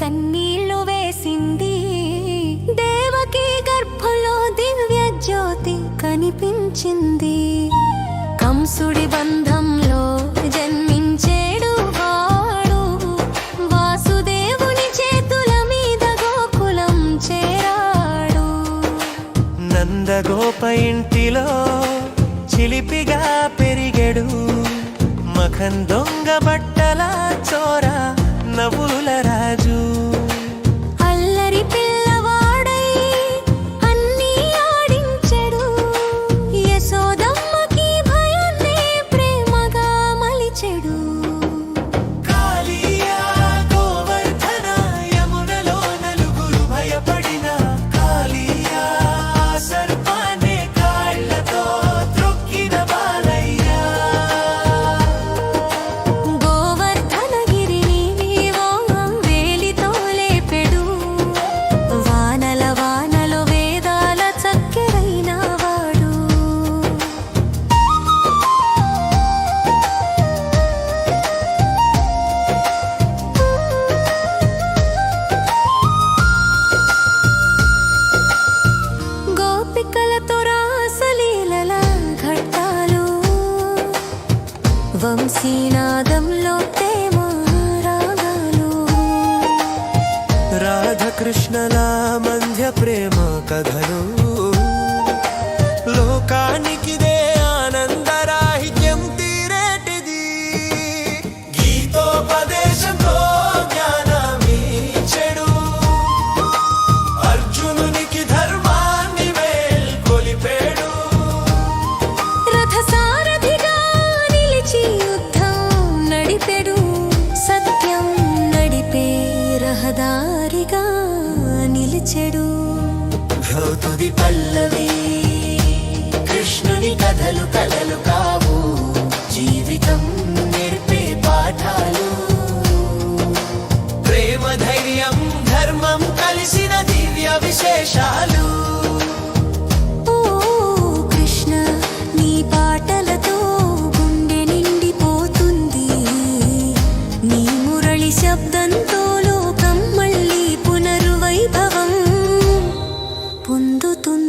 కన్నీళ్ళు వేసింది. దేవకి గర్భంలో దివ్య జ్యోతి కనిపించింది. కంసుడి బంధంలో జన్మించేడు వాడు. వాసుదేవుని చేతుల మీద గోకులం చేరాడు. నందగోప ఇంటిలో చిలిపిగా పెరిగెడు. మఖం దొంగ బట్టల చోరా నవ్వులరా వంశీనాదంలో తేమ రాధకృష్ణల మధ్య ప్రేమ కథలు. చెడు. భ్రోతుది పల్లవి కృష్ణుని కథలు కలలు కావు జీవితం నేర్పే పాఠాలు. ప్రేమ ధైర్యం ధర్మం కలిసిన దివ్య విశేషాలు. శబ్ద বন্ধু তুমি